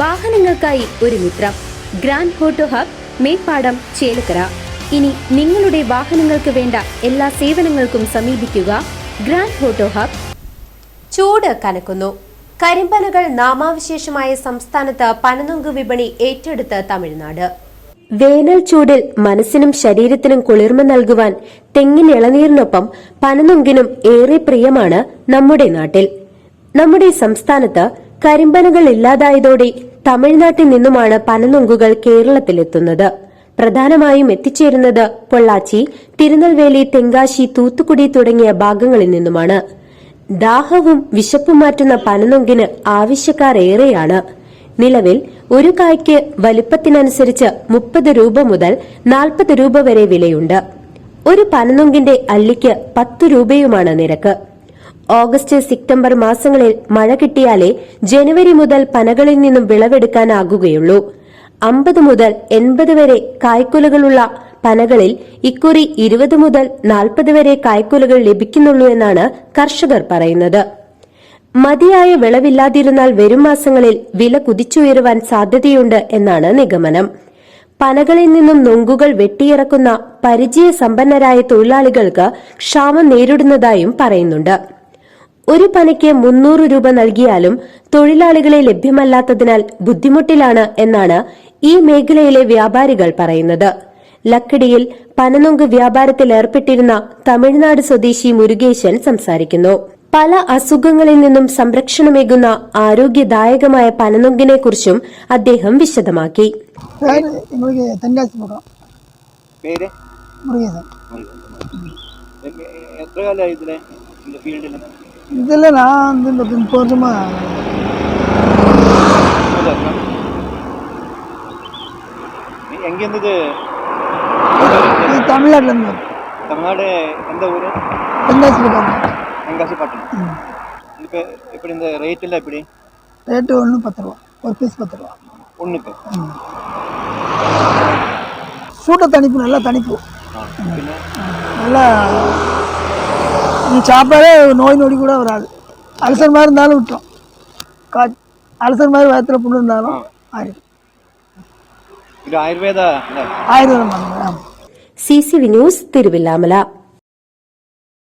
വാഹനങ്ങൾക്കായി ഒരു മിത്രം. Grand photo hub Meppadam Chelakkara. ഇനി നിങ്ങളുടെ വാഹനങ്ങൾക്ക് വേണ്ട എല്ലാ സേവനങ്ങൾക്കും സമീപിക്കുക ഗ്രാൻഡ് ഫോട്ടോ ഹബ്. ചൂട് കനക്കുന്നു കരിമ്പനകൾ നാമാവിശേഷമായ സംസ്ഥാനത്ത് പനനുങ്ക് വിപണി ഏറ്റെടുത്ത് തമിഴ്നാട്. വേനൽ ചൂടിൽ മനസ്സിനും ശരീരത്തിനും കുളിർമ നൽകുവാൻ തെങ്ങിൻ ഇളനീരിനൊപ്പം പനനുങ്കിനും ഏറെ പ്രിയമാണ് നമ്മുടെ നാട്ടിൽ. നമ്മുടെ സംസ്ഥാനത്ത് കരിമ്പനകൾ ഇല്ലാതായതോടെ തമിഴ്നാട്ടിൽ നിന്നുമാണ് പനനുങ്കുകൾ കേരളത്തിലെത്തുന്നത്. പ്രധാനമായും എത്തിച്ചേരുന്നത് പൊള്ളാച്ചി തിരുനെൽവേലി തെങ്കാശി തൂത്തുക്കുടി തുടങ്ങിയ ഭാഗങ്ങളിൽ നിന്നുമാണ്. ദാഹവും വിശപ്പും മാറ്റുന്ന പനനൊങ്കിന് ആവശ്യക്കാർ ഏറെയാണ് നിലവിൽ ഒരു കായ്ക്ക് വലിപ്പത്തിനനുസരിച്ച് മുപ്പത് രൂപ മുതൽ നാൽപ്പത് രൂപ വരെ വിലയുണ്ട്. ഒരു പനനൊങ്കിന്റെ അല്ലിക്ക് പത്തു രൂപയുമാണ് നിരക്ക്. ഓഗസ്റ്റ് സെപ്റ്റംബർ മാസങ്ങളിൽ മഴ കിട്ടിയാലേ ജനുവരി മുതൽ പനകളിൽ നിന്നും വിളവെടുക്കാനാകുകയുള്ളൂ. അമ്പത് മുതൽ എൺപത് വരെ കായ്ക്കുലകളുള്ള പനകളിൽ ഇക്കുറി ഇരുപത് മുതൽ നാൽപ്പത് വരെ കായ്ക്കുലകൾ ലഭിക്കുന്നുള്ളൂ എന്നാണ് കർഷകർ പറയുന്നത്. മതിയായ വിളവില്ലാതിരുന്നാൽ വരും മാസങ്ങളിൽ വില കുതിച്ചുയരുവാൻ സാധ്യതയുണ്ട് എന്നാണ് നിഗമനം. പനകളിൽ നിന്നും നൊങ്കുകൾ വെട്ടിയിറക്കുന്ന പരിചയ സമ്പന്നരായ തൊഴിലാളികൾക്ക് ക്ഷാമം നേരിടുന്നതായും പറയുന്നുണ്ട്. ഒരു പനിക്ക് മുന്നൂറ് രൂപ നൽകിയാലും തൊഴിലാളികളെ ലഭ്യമല്ലാത്തതിനാൽ ബുദ്ധിമുട്ടിലാണ് എന്നാണ് ഈ മേഖലയിലെ വ്യാപാരികൾ പറയുന്നത്. ലക്കടിയിൽ പനനൊങ്ക് വ്യാപാരത്തിൽ ഏർപ്പെട്ടിരുന്ന തമിഴ്നാട് സ്വദേശി മുരുകേശൻ സംസാരിക്കുന്നു. പല അസുഖങ്ങളിൽ നിന്നും സംരക്ഷണമേകുന്ന ആരോഗ്യദായകമായ പനനൊങ്കിനെ കുറിച്ചും അദ്ദേഹം വിശദമാക്കി. എത്ര കാലമായി ഇതിലെ ഫീൽഡിൽ இதில் நான் வந்து இந்த முப்பது வருஷமாக எங்கேருந்து இது தமிழ்நாடு எந்த ஊர்? தென்காசி பட்டம் தென்காசி இப்போ எப்படி இந்த ரேட்டில் எப்படி? ரேட்டு ஒன்று பத்து ரூபா. ஒரு பீஸ் பத்து ஒன்றுக்கு? சூட்டை தணிப்பு நல்லா தணிப்பு நல்லா நீ சாப்பிட்டாலே நோய் நொடி கூட வராது அல்சர் மாதிரி இருந்தாலும் விட்டோம் கா அல்சர் மாதிரி வயத்தில் புண்ணு இருந்தாலும் ஆயிடும் ഇത് ആയുർവേദ അല്ലേ ஆயுர்வேதம் பண்ணுங்க ஆமாம் C C V news Thiruvilwamala